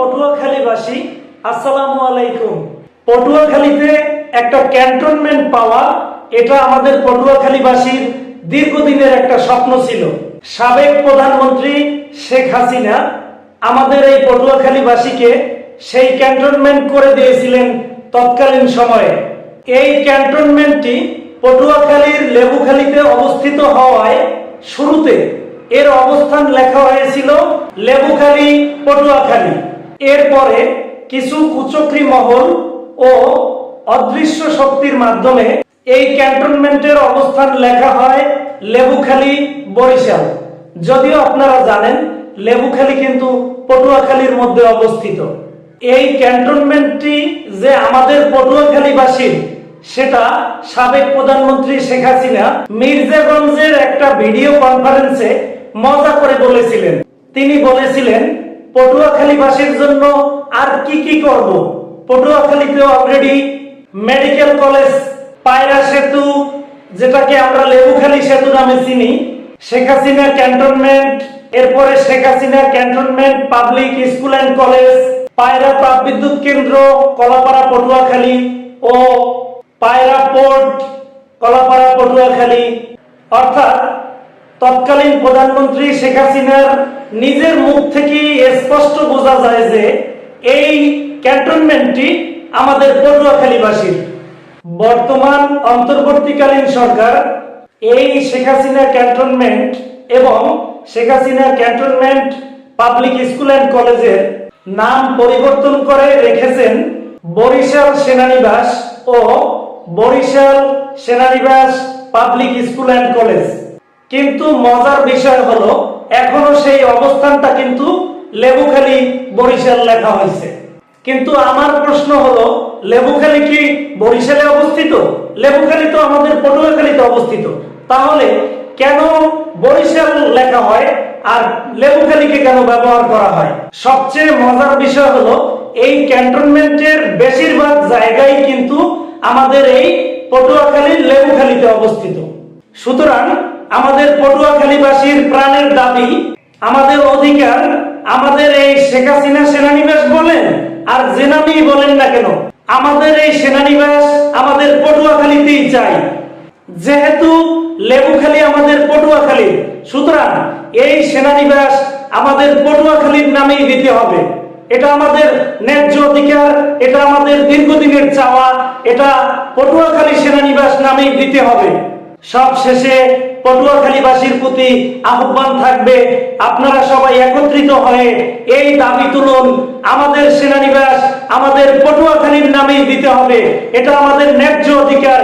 পটুয়াখালীবাসী, আসসালামু আলাইকুম। পটুয়াখালীতে একটা ক্যান্টনমেন্ট পাওয়া, এটা আমাদের পটুয়াখালীবাসীর দীর্ঘদিনের একটা স্বপ্ন ছিল। সাবেক প্রধানমন্ত্রী শেখ হাসিনা আমাদের এই পটুয়াখালীবাসীকে সেই ক্যান্টনমেন্ট করে দিয়েছিলেন তৎকালীন সময়ে। এই ক্যান্টনমেন্টটি পটুয়াখালীর লেবুখালীতে অবস্থিত হওয়ায় শুরুতে এর অবস্থান লেখা হয়েছিল লেবুখালী পটুয়াখালী এরপরে কিছু কুচক্রী মহল ও অদৃশ্য শক্তির মাধ্যমে এই ক্যান্টনমেন্টের অবস্থান লেখা হয় লেবুখালী, বরিশাল। যদিও আপনারা জানেন, লেবুখালী কিন্তু পটুয়াখালীর মধ্যে অবস্থিত। এই ক্যান্টনমেন্টটি যে আমাদের পটুয়াখালীবাসীর সেটা সাবেক প্রধানমন্ত্রী শেখ হাসিনা মির্জাগঞ্জের একটা ভিডিও কনফারেন্সে মজা করে বলেছিলেন। তিনি বলেছিলেন পটুয়াখালীবাসীর জন্য আর কি কি করব? পটুয়াখালীতে অলরেডি মেডিকেল কলেজ পায়রা সেতু, যেটাকে আমরা লেবুখালী সেতু নামে চিনি, শেখ হাসিনা ক্যান্টনমেন্ট এরপরে Sheikh Hasina cantonment public school and college Payra তাপবিদ্যুৎ কেন্দ্র, কলাপাড়া পটুয়াখালী ও পায়রা পোর্ট কলাপাড়া পটুয়াখালী। অর্থাৎ তৎকালীন প্রধানমন্ত্রী শেখ হাসিনার নিজের মুখ থেকেই স্পষ্ট বোঝা যায় যে এই ক্যান্টনমেন্টটি আমাদের পটুয়াখালীবাসীর। বর্তমান অন্তর্বর্তীকালীন সরকার এই শেখ হাসিনা ক্যান্টনমেন্ট এবং Sheikh Hasina cantonment public school and কলেজের নাম পরিবর্তন করে রেখেছেন বরিশাল সেনানিবাস ও বরিশাল সেনানিবাস পাবলিক স্কুল অ্যান্ড কলেজ। কিন্তু মজার বিষয় হলো, এখনও সেই অবস্থানটা কিন্তু লেবুখালি বরিশাল লেখা হয়েছে। কিন্তু আমার প্রশ্ন হলো, লেবুখালি কি বরিশালে অবস্থিত? লেবুখালি তো আমাদের পটুয়াখালীতে অবস্থিত। তাহলে কেন বরিশাল লেখা হয় আর লেবুখালিকে কেন ব্যবহার করা হয়? সবচেয়ে মজার বিষয় হলো, এই ক্যান্টনমেন্টের বেশিরভাগ জায়গায় কিন্তু আমাদের এই পটুয়াখালীর লেবুখালিতে অবস্থিত। সুতরাং আমাদের পটুয়াখালীবাসীর প্রাণের দাবি, আমাদের অধিকার, আমাদের এই শেখ হাসিনা সেনানিবাস বলেন আর জেনামি বলেন না কেন, আমাদের এই সেনানিবাস আমাদের পটুয়াখালীতেই চাই। যেহেতু লেবুখালী আমাদের পটুয়াখালী, সুতরাং এই সেনানিবাস আমাদের পটুয়াখালীর নামেই দিতে হবে। এটা আমাদের ন্যায্য অধিকার, এটা আমাদের দীর্ঘদিনের চাওয়া, এটা পটুয়াখালী সেনানিবাস নামেই দিতে হবে। সব শেষে পটুয়াখালীবাসীর প্রতি আহ্বান থাকবে, আপনারা সবাই একত্রিত হয়ে এই দাবি তুলুন, আমাদের সেনানিবাস আমাদের পটুয়াখালীর নামেই দিতে হবে, এটা আমাদের ন্যায্য অধিকার।